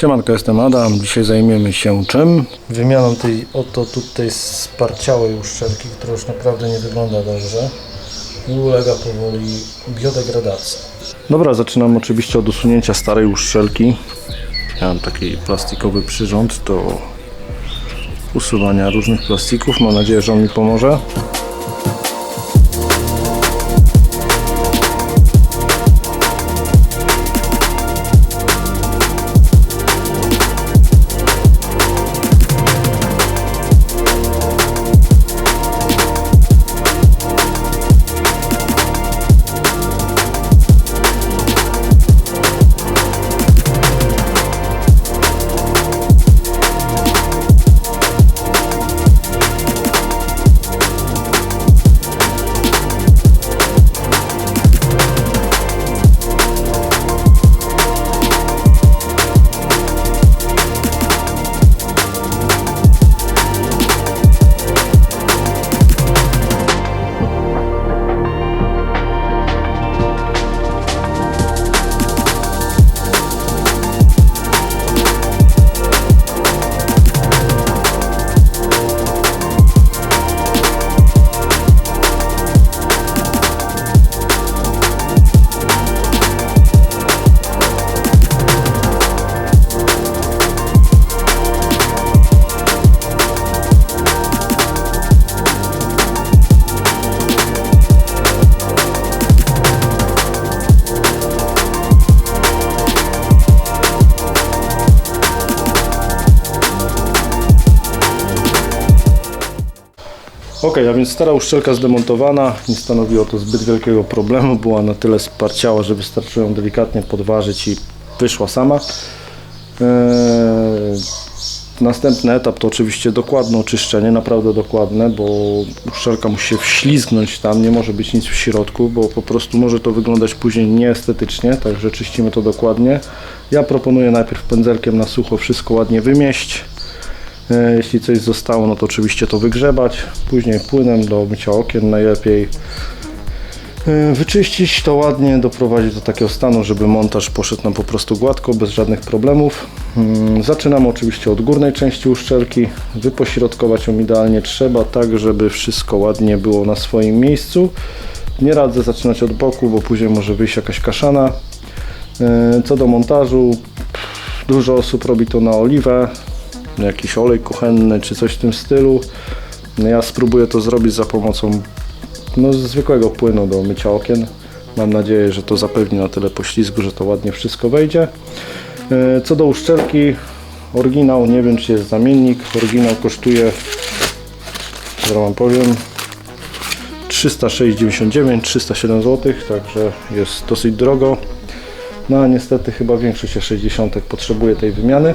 Siemanko, jestem Adam. Dzisiaj zajmiemy się czym? Wymianą tej oto tutaj sparciałej uszczelki, która już naprawdę nie wygląda dobrze i ulega powoli biodegradacji. Dobra, zaczynam oczywiście od usunięcia starej uszczelki. Mam taki plastikowy przyrząd do usuwania różnych plastików. Mam nadzieję, że on mi pomoże. Ok, a więc stara uszczelka zdemontowana, nie stanowiło to zbyt wielkiego problemu, była na tyle sparciała, że wystarczyło ją delikatnie podważyć i wyszła sama. Eee, następny etap to oczywiście dokładne oczyszczenie, naprawdę dokładne, bo uszczelka musi się wślizgnąć tam, nie może być nic w środku, bo po prostu może to wyglądać później nieestetycznie, także czyścimy to dokładnie. Ja proponuję najpierw pędzelkiem na sucho wszystko ładnie wymieść. E, Jeśli coś zostało, no to oczywiście to wygrzebać. Później płynem do mycia okien najlepiej. E, Wyczyścić to ładnie, doprowadzić do takiego stanu, żeby montaż poszedł nam po prostu gładko, bez żadnych problemów. Mm, Zaczynamy oczywiście od górnej części uszczelki. Wypośrodkować ją idealnie trzeba, tak żeby wszystko ładnie było na swoim miejscu. Nie radzę zaczynać od boku, bo później może wyjść jakaś kaszana. E, Co do montażu, dużo osób robi to na oliwę jakiś olej kuchenny czy coś w tym stylu. No Ja spróbuję to zrobić za pomocą no, zwykłego płynu do mycia okien. Mam nadzieję, że to zapewni na tyle poślizgu, że to ładnie wszystko wejdzie. E, Co do uszczelki, oryginał, nie wiem czy jest zamiennik. Oryginał kosztuje, zaraz wam powiem, 306,99, 307 zł, także jest dosyć drogo. No a niestety chyba większość 60 potrzebuje tej wymiany.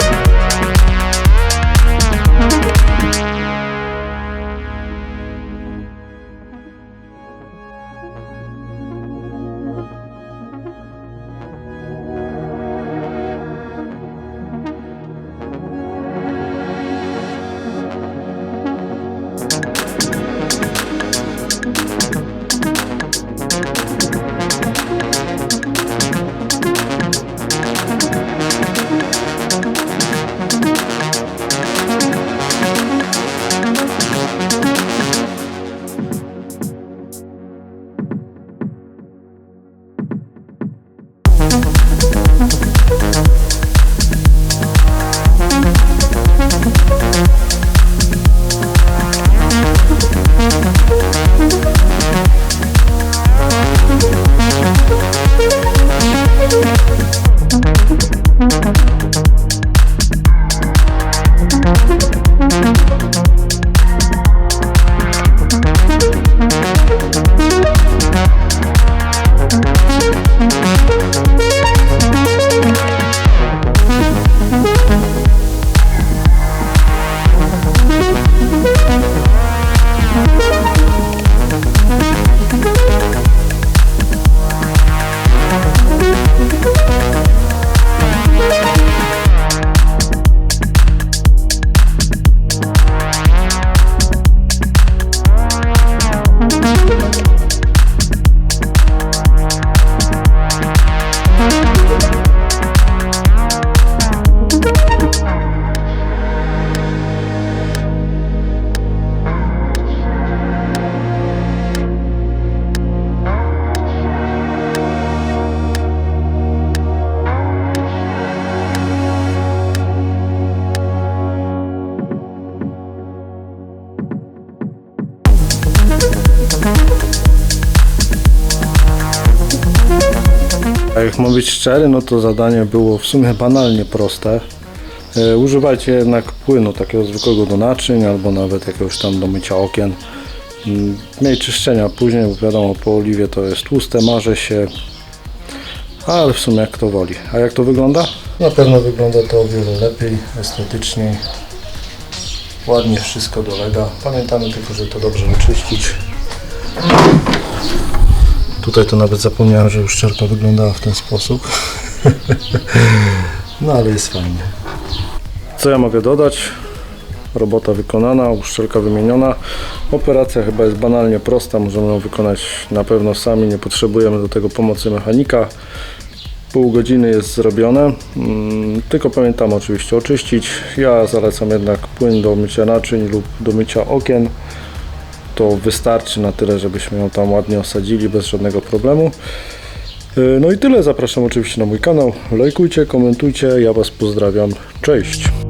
Thank jak mam być szczery, no to zadanie było w sumie banalnie proste. E, Używajcie jednak płynu takiego zwykłego do naczyń, albo nawet jakiegoś tam do mycia okien. Mm, Mniej czyszczenia później, bo wiadomo, po oliwie to jest tłuste, marze się, ale w sumie jak kto woli. A jak to wygląda? Na pewno wygląda to o wiele lepiej, estetyczniej. Ładnie wszystko dolega. Pamiętamy tylko, że to dobrze oczyścić. Tutaj to nawet zapomniałem, że uszczelka wyglądała w ten sposób. No ale jest fajnie. Co ja mogę dodać? Robota wykonana, uszczelka wymieniona. Operacja chyba jest banalnie prosta, możemy ją wykonać na pewno sami, nie potrzebujemy do tego pomocy mechanika. Pół godziny jest zrobione, mm, tylko pamiętam oczywiście oczyścić. Ja zalecam jednak płyn do mycia naczyń lub do mycia okien. To wystarczy na tyle, żebyśmy ją tam ładnie osadzili bez żadnego problemu. Yy, No i tyle, zapraszam oczywiście na mój kanał. Lajkujcie, komentujcie, ja Was pozdrawiam. Cześć!